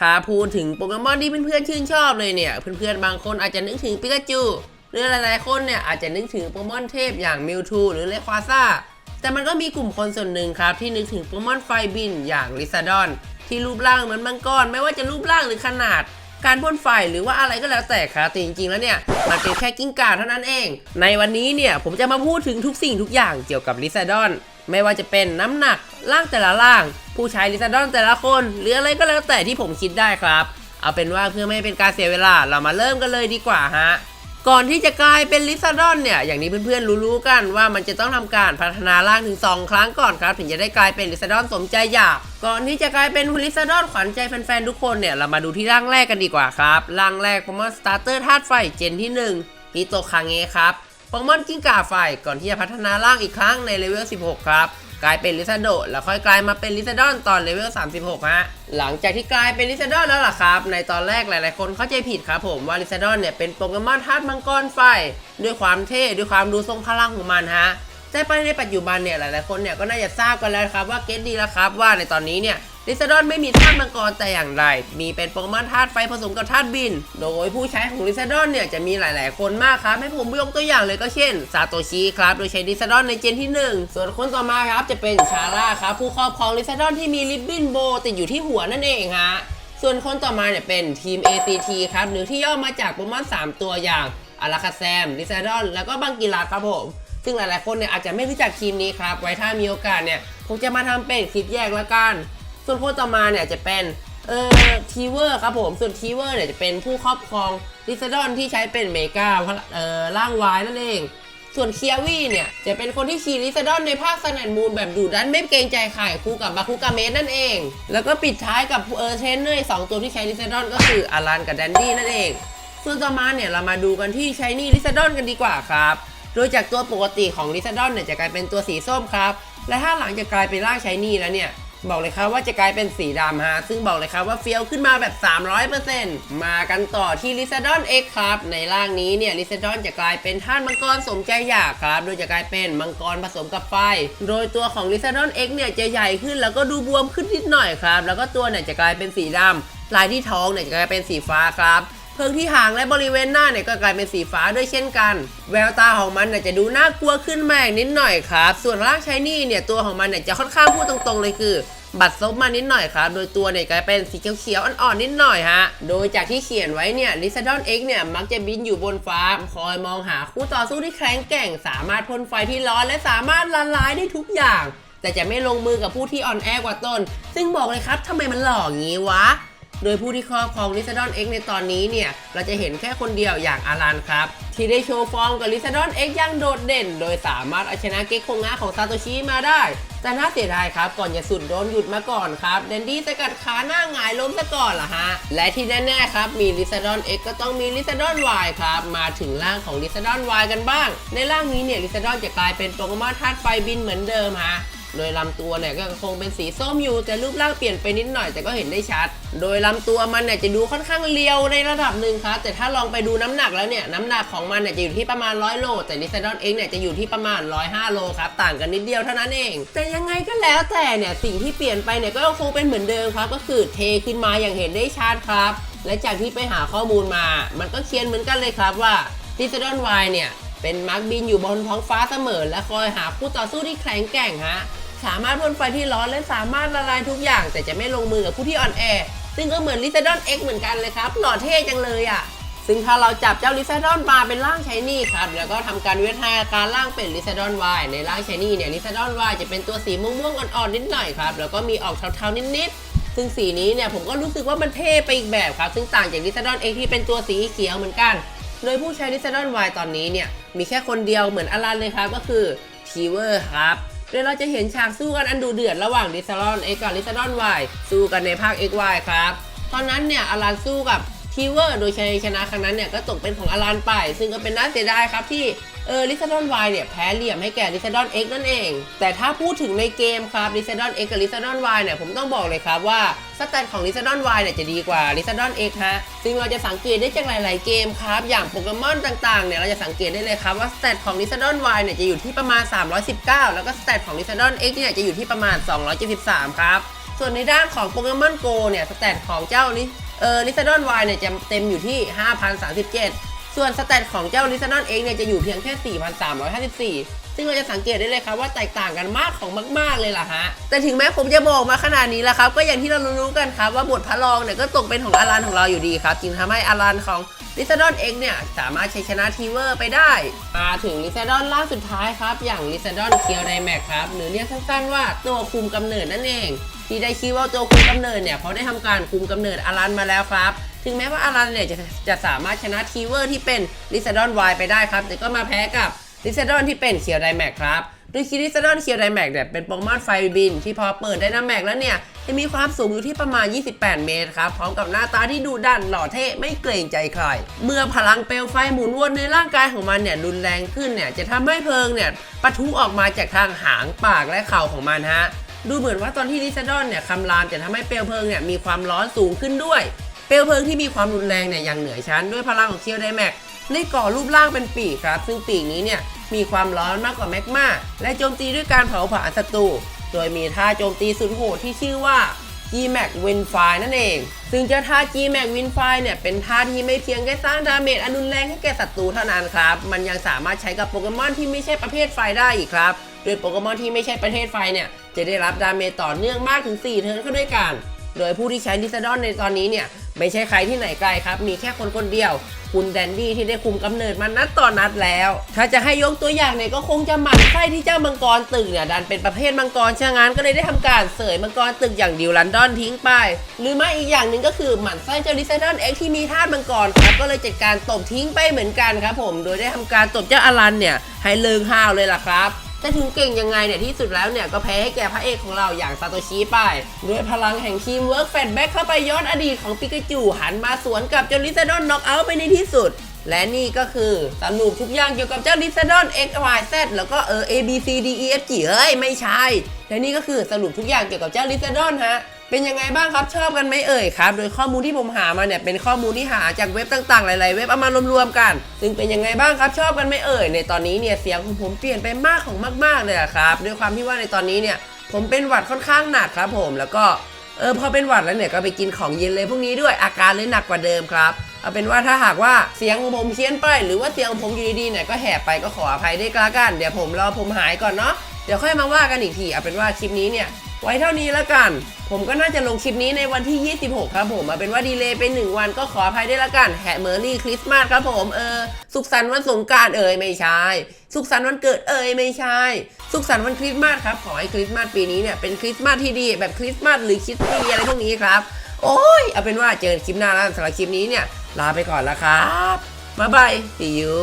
ถ้าพูดถึงโปเกมอนที่เพื่อนๆชื่นชอบเลยเนี่ย เพื่อนๆบางคนอาจจะนึกถึงปิกาจูหรือหลายๆคนเนี่ยอาจจะนึกถึงโปเกมอนเทพอย่างมิวทูหรือเลควาซ่าแต่มันก็มีกลุ่มคนส่วนหนึ่งครับ ที่นึกถึงโปเกมอนไฟบินอย่างลิซาดอน ที่รูปร่างเหมือนมังกรไม่ว่าจะรูปร่างหรือขนาด การพ่นไฟหรือว่าอะไรก็แล้วแต่ครับแต่จริงๆแล้วเนี่ยมันเป็นแค่กิ้งก่าเท่านั้นเอง ในวันนี้เนี่ยผมจะมาพูดถึงทุกสิ่งทุกอย่างเกี่ยวกับลิซาดอนไม่ว่าจะเป็นน้ำหนักร่างแต่ละร่าง ผู้ใช้ลิซาดอนแต่ละคน หรืออะไรก็แล้วแต่ที่ผมคิดได้ครับ เอาเป็นว่าเพื่อไม่ให้เป็นการเสียเวลาเรามาเริ่มกันเลยดีกว่าฮะก่อนที่จะกลายเป็นลิซาดอนเนี่ยอย่างนี้เพื่อนๆรู้ๆกันว่ามันจะต้องทำการพัฒนาร่างถึง 2 ครั้งก่อนครับ ถึงจะได้กลายเป็นลิซาดอนสมใจอยาก ก่อนที่จะกลายเป็นลิซาดอนขวัญใจแฟนๆทุกคนเนี่ยเรามาดูที่ร่างแรกกันดีกว่าครับร่างแรกโปเกมอนสตาร์เตอร์ธาตุไฟเจนที่1ฮิโตคางเงครับโปเกมอนกิ้งก่าไฟก่อนที่จะพัฒนาร่างอีกครั้งในเลเวล16 ครับ กลายเป็นลิซาโดแล้วค่อยกลายมาเป็นลิซาดอนตอนเลเวล 36 ฮะ หลังจากที่กลายเป็นลิซาดอนแล้วล่ะครับ ในตอนแรกหลายๆ คนเข้าใจผิดครับผมว่าลิซาดอนเนี่ยเป็นโปเกมอนธาตุมังกรไฟ ด้วยความเท่ด้วยความดูทรงพลังของมันฮะแต่ไปในปัจจุบันเนี่ยหลายๆ คนเนี่ยก็น่าจะทราบกันแล้วครับว่าเก็ตดีแล้วครับว่าในตอนนี้เนี่ยลิซาดอนไม่มีธาตุมังกรแต่อย่างใดมีเป็นโปเกมอนธาตุไฟผสมกับธาตุบิน โดยผู้ใช้ของลิซาดอนเนี่ยจะมีหลาย ๆ คนมากครับ ให้ผมยกตัวอย่างเลยก็เช่นซาโตชิครับ โดยใช้ลิซาดอนในเจนที่ 1 ส่วนคนต่อมาครับจะเป็นชาร่าครับ ผู้ครอบครองลิซาดอนที่มีริบบิ้นโบติดอยู่ที่หัวนั่นเองฮะ ส่วนคนต่อมาเนี่ยเป็นทีม ACT ครับ หรือที่ย่อมาจากโปเกมอน3 ตัวอย่างอาราคาแซม ลิซาดอน แล้วก็บังกิลาครับผมซึ่งหลาย ๆ คนเนี่ยอาจจะไม่รู้จักทีมนี้ครับ ไว้ถ้ามีโอกาสเนี่ยผมจะมาทำเป็นคลิปแยกละกัน ส่วนคนต่อมาเนี่ยจะเป็นเอ่อทีเวอร์ครับผมส่วนทีเวอร์เนี่ยจะเป็นผู้ครอบครองลิซดอนที่ใช้เป็นเมกาเอ่อร่างวายนั่นเอง ส่วนเคียวี่เนี่ยจะเป็นคนที่ขี่ลิซดอนในภาคสแนนมูนแบบดุดันไม่เกรงใจใครคู่กับบาคุกาเมสนั่นเอง แล้วก็ปิดท้ายกับเออเทรนเนอร์สองตัวที่ใช้ลิซดอนก็คืออารันกับแดนดี้นั่นเอง ส่วนต่อมาเนี่ยเรามาดูกันที่ชายนี่ลิซดอนกันดีกว่าครับโดยจากตัวปกติของลิซดอนเนี่ยจะกลายเป็นตัวสีส้มครับและถ้าหลังจากกลายเป็นร่างชายนี่แล้วเนี่ย บอกเลยครับว่าจะกลายเป็นสีดำฮะ ซึ่งบอกเลยครับว่าเฟี้ยวขึ้นมาแบบ 300%มากันต่อที่ลิซาดอน X ครับ ในร่างนี้เนี่ยลิซาดอนจะกลายเป็นท่านมังกรสมใจอยากครับ โดยจะกลายเป็นมังกรผสมกับไฟ โดยตัวของลิซาดอน X เนี่ยจะใหญ่ขึ้นแล้วก็ดูบวมขึ้นนิดหน่อยครับ แล้วก็ตัวเนี่ยจะกลายเป็นสีดำลายที่ท้องเนี่ยจะกลายเป็นสีฟ้าครับ เพิงที่หางและบริเวณหน้าเนี่ยก็กลายเป็นสีฟ้าด้วยเช่นกัน แววตาของมันเนี่ยจะดูน่ากลัวขึ้นมาอีกนิดหน่อยครับ ส่วนร่างชายนี่เนี่ยตัวของมันเนี่ยจะค่อนข้างพูดตรงๆเลยคือ บัดซบมานิดหน่อยครับ โดยตัวเนี่ยกลายเป็นสีเขียวๆอ่อนๆนิดหน่อยฮะ โดยจากที่เขียนไว้เนี่ยลิซาดอน X เนี่ยมักจะบินอยู่บนฟ้าคอยมองหาคู่ต่อสู้ที่แข็งแกร่ง สามารถพ่นไฟที่ร้อนและสามารถละลายได้ทุกอย่าง แต่จะไม่ลงมือกับผู้ที่อ่อนแอกว่าตน ซึ่งบอกเลยครับทำไมมันหล่ออย่างนี้วะ โดยผู้ที่ครอบครองลิซาดอน X ในตอนนี้เนี่ย เราจะเห็นแค่คนเดียวอย่างอารันครับ ที่ได้โชว์ฟอร์มกับลิซาดอน X อย่างโดดเด่น โดยสามารถเอาชนะเก็กโคงงะของซาโตชิมาได้ แต่น่าเสียดายครับ ก่อนจะสุดโดนหยุดมาก่อนครับ เดนดี้สกัดขาหน้าหงายล้มซะก่อนล่ะฮะ และที่แน่ๆครับ มีลิซาดอน X ก็ต้องมีลิซาดอน Y ครับ มาถึงร่างของลิซาดอน Y กันบ้าง ในร่างนี้เนี่ยลิซาดอนจะกลายเป็นโปเกมอนธาตุไฟบินเหมือนเดิมฮะ โดยลำตัวเนี่ยก็คงเป็นสีส้มอยู่แต่รูปร่างเปลี่ยนไปนิดหน่อยแต่ก็เห็นได้ชัด โดยลำตัวมันเนี่ยจะดูค่อนข้างเรียวในระดับหนึ่งครับแต่ถ้าลองไปดูน้ำหนักแล้วเนี่ยน้ำหนักของมันเนี่ยจะอยู่ที่ประมาณ 100 โล แต่ลิซาดอนเองเนี่ยจะอยู่ที่ประมาณ 105 โลครับต่างกันนิดเดียวเท่านั้นเอง แต่ยังไงก็แล้วแต่เนี่ยสิ่งที่เปลี่ยนไปเนี่ยก็คงเป็นเหมือนเดิมครับก็คือเทขึ้นมาอย่างเห็นได้ชัดครับ และจากที่ไปหาข้อมูลมา มันก็เขียนเหมือนกันเลยครับว่าลิซาดอนวเนี่ยเป็นมักบินอยู่บนท้องฟ้าเสมอ และคอยหาคู่ต่อสู้ที่แข็งแกร่งฮะ สามารถพ่นไฟที่ร้อนและสามารถละลายทุกอย่าง แต่จะไม่ลงมือกับผู้ที่อ่อนแอ ซึ่งก็เหมือนลิซาดอน X เหมือนกันเลยครับหล่อเท่จังเลยอะ ซึ่งถ้าเราจับเจ้าลิซาดอนมาเป็นร่างชายนี่ครับ แล้วก็ทำการวิวัฒนาการร่างเป็นลิซาดอนวายในร่างชายนี่เนี่ยลิซาดอนวายจะเป็นตัวสีม่วงๆอ่อนๆนิดหน่อยครับแล้วก็มีออกเทาๆนิดๆซึ่งสีนี้เนี่ยผมก็รู้สึกว่ามันเท่ไปอีกแบบครับ ซึ่งต่างจากลิซาดอนเองที่เป็นตัวสีเขียวเหมือนกัน โดยผู้ใช้ลิซาดอน Y ตอนนี้เนี่ย มีแค่คนเดียวเหมือนอลันเลยครับ ก็คือทีเวอร์ครับ โดยเราจะเห็นฉากสู้กันอันดูเดือดระหว่างลิซารอน X กับลิซารอน Y สู้กันในภาค XY ครับ ตอนนั้นเนี่ยอลันสู้กับ ทีเวอร์โดยชัยชนะครั้งนั้นเนี่ยก็ตกเป็นของอลันไป ซึ่งก็เป็นน่าเสียดายครับที่เออลิซาดอน Y เนี่ยแพ้เหลี่ยมให้แก่ลิซาดอน X นั่นเอง แต่ถ้าพูดถึงในเกมครับลิซาดอน X กับลิซาดอน Y เนี่ยผมต้องบอกเลยครับว่าสแตทของลิซาดอน Y เนี่ยจะดีกว่าลิซาดอน X ฮะซึ่งเราจะสังเกตได้จากหลาย ๆ เกมครับอย่างโปเกมอนต่าง ๆ เนี่ยเราจะสังเกตได้เลยครับว่าสแตทของลิซาดอน Y เนี่ยจะอยู่ที่ประมาณ 319 แล้วก็สแตทของลิซาดอน X เนี่ยจะอยู่ที่ประมาณ 273 ครับส่วนในด้านของโปเกมอนโกเนี่ยสแตทของเจ้าลิ เออลิซาดอนวเนี่ยจะเต็มอยู่ที่ 5,037 ส่วนสแตทของเจ้าลิซาดอนเองเนี่ยจะอยู่เพียงแค่ 4,354 ซึ่งเราจะสังเกตได้เลยครับว่าแตกต่างกันมากของมาก ๆ เลยล่ะฮะ แต่ถึงแม้ผมจะบอกมาขนาดนี้แล้วครับ ก็อย่างที่เรารู้กันครับว่าบทพระรองเนี่ยก็ตกเป็นของอารันของเราอยู่ดีครับ จึงทำให้อารันของลิซาดอนเองเนี่ยสามารถใช้ชนะทีเวอร์ไปได้ มาถึงลิซาดอนล่าสุดท้ายครับ อย่างลิซาดอนเคียวไดแม็กครับ หรือเรียกสั้นๆว่าตัวคุมกำเนิดนั่นเอง ที่ได้ชื่อว่าตัวคุมกำเนิดเนี่ยเพราะได้ทำการคุมกำเนิดอารันมาแล้วครับ ถึงแม้ว่าอารันเนี่ยจะจะสามารถชนะทีเวอร์ที่เป็นลิซาดอนวไปได้ครับ แต่ก็มาแพ้กับลิซาดอนที่เป็นเคียวไดแม็กครับโดยคิริซาดอนเคียวไดแม็กเนี่ยเป็นโปเกมอนไฟบิน ที่พอเปิดไดนาแม็กแล้วเนี่ย จะมีความสูงอยู่ที่ประมาณ 28 เมตรครับ พร้อมกับหน้าตาที่ดุดันหล่อเท่ไม่เกรงใจใคร เมื่อพลังเปลวไฟหมุนวนในร่างกายของมันเนี่ยรุนแรงขึ้นเนี่ยจะทำให้เพลิงเนี่ยปะทุออกมาจากทางหางปากและเข่าของมันฮะดูเหมือนว่าตอนที่ลิซาดอนเนี่ยคำรามจะทำให้เปลวเพลิงเนี่ยมีความร้อนสูงขึ้นด้วย เปลวเพลิงที่มีความรุนแรงเนี่ยยังเหนือชั้นด้วยพลังของเคียวไดแม็กได้ก่อรูปร่างเป็นปีกครับ ซึ่งปีกนี้เนี่ยมีความร้อนมากกว่าแมกมาและโจมตีด้วยการเผาผลาญศัตรูโดยมีท่าโจมตีสุดโหดที่ชื่อว่า G-Max Windfire นั่นเอง ซึ่งเจ้าท่า G-Max Windfire เนี่ยเป็นท่าที่ไม่เพียงแค่สร้างดาเมจอันรุนแรงให้แก่ศัตรูเท่านั้นครับ มันยังสามารถใช้กับโปเกมอนที่ไม่ใช่ประเภทไฟได้อีกครับ โดยโปเกมอนที่ไม่ใช่ประเภทไฟเนี่ยจะได้รับดาเมจต่อเนื่องมากถึง 4 เทิร์นเข้าด้วยกัน โดยผู้ที่ใช้ลิซาดอนในตอนนี้เนี่ย ไม่ใช่ใครที่ไหนไกลครับ มีแค่คนคนเดียว คุณแดนดี้ที่ได้คุมกำเนิดมานัดต่อนัดแล้ว ถ้าจะให้ยกตัวอย่างเนี่ยก็คงจะหมั่นไส้ที่เจ้ามังกรตึกเนี่ยดันเป็นประเภทมังกรช่างานก็เลยได้ทำการเสยมังกรตึกอย่างดิวลันดอนทิ้งไป หรือไม่อีกอย่างหนึ่งก็คือหมั่นไส้เจ้าลิซาดอนเอ็กที่มีธาตุมังกรครับก็เลยจัดการตบทิ้งไปเหมือนกันครับผม โดยได้ทำการตบเจ้าอลันเนี่ยให้เลิงห้าวเลยล่ะครับ จะถึงเก่งยังไงเนี่ยที่สุดแล้วเนี่ยก็แพ้ให้แก่พระเอกของเราอย่างซาโตชิไป ด้วยพลังแห่งทีมเวิร์กแฟดแบ็กเข้าไปย้อนอดีตของปิกาจูหันมาสวนกับเจ้าลิซาดอนน็อกเอาท์ไปในที่สุด และนี่ก็คือสรุปทุกอย่างเกี่ยวกับเจ้าลิซาดอน X Y Z แล้วก็เออ A B C D E F G เอ้ยไม่ใช่และนี่ก็คือสรุปทุกอย่างเกี่ยวกับเจ้าลิซาดอนฮะ เป็นยังไงบ้างครับชอบกันไหมเอ่ยครับ โดยข้อมูลที่ผมหามาเนี่ยเป็นข้อมูลที่หาจากเว็บต่างๆ หลายๆ เว็บเอามารวมๆกัน ซึ่งเป็นยังไงบ้างครับชอบกันไหมเอ่ยในตอนนี้เนี่ยเสียงของผมเปลี่ยนไปมากของมากๆเลยอะครับด้วยความที่ว่าในตอนนี้เนี่ยผมเป็นหวัดค่อนข้างหนักครับผมแล้วก็เออพอเป็นหวัดแล้วเนี่ยก็ไปกินของเย็นเลยพวกนี้ด้วยอาการเลยหนักกว่าเดิมครับเอาเป็นว่าถ้าหากว่าเสียงของผมเพี้ยนไป หรือว่าเสียงของผมอยู่ดีๆเนี่ยก็แหบไปก็ขออภัยด้วยละกันเดี๋ยวผมรอผมหายก่อนเนาะ ดี๋ยวค่อยมาว่ากันอีกทีเอาเป็นว่าคลิปนี้เนี่ย ไว้เท่านี้แล้วกัน ผมก็น่าจะลงคลิปนี้ในวันที่ 26 ครับผมเอาเป็นว่าดีเลย์ไป 1 วันก็ขออภัยด้วยละกันแฮเมอรี่คริสต์มาสครับผมเออสุขสันต์วันสงการเอ่ยไม่ใช่สุขสันต์วันเกิดเอ่ยไม่ใช่ สุขสันต์วันคริสต์มาสครับขอให้คริสต์มาสปีนี้เนี่ยเป็นคริสต์มาสที่ดีแบบคริสต์มาสหรือคริสต์มาสอะไรพวกนี้ครับโอ้ยเอาเป็นว่าเจอคลิปหน้าแล้วสำหรับคลิปนี้เนี่ยลาไปก่อนละครับบ๊ายบาย see you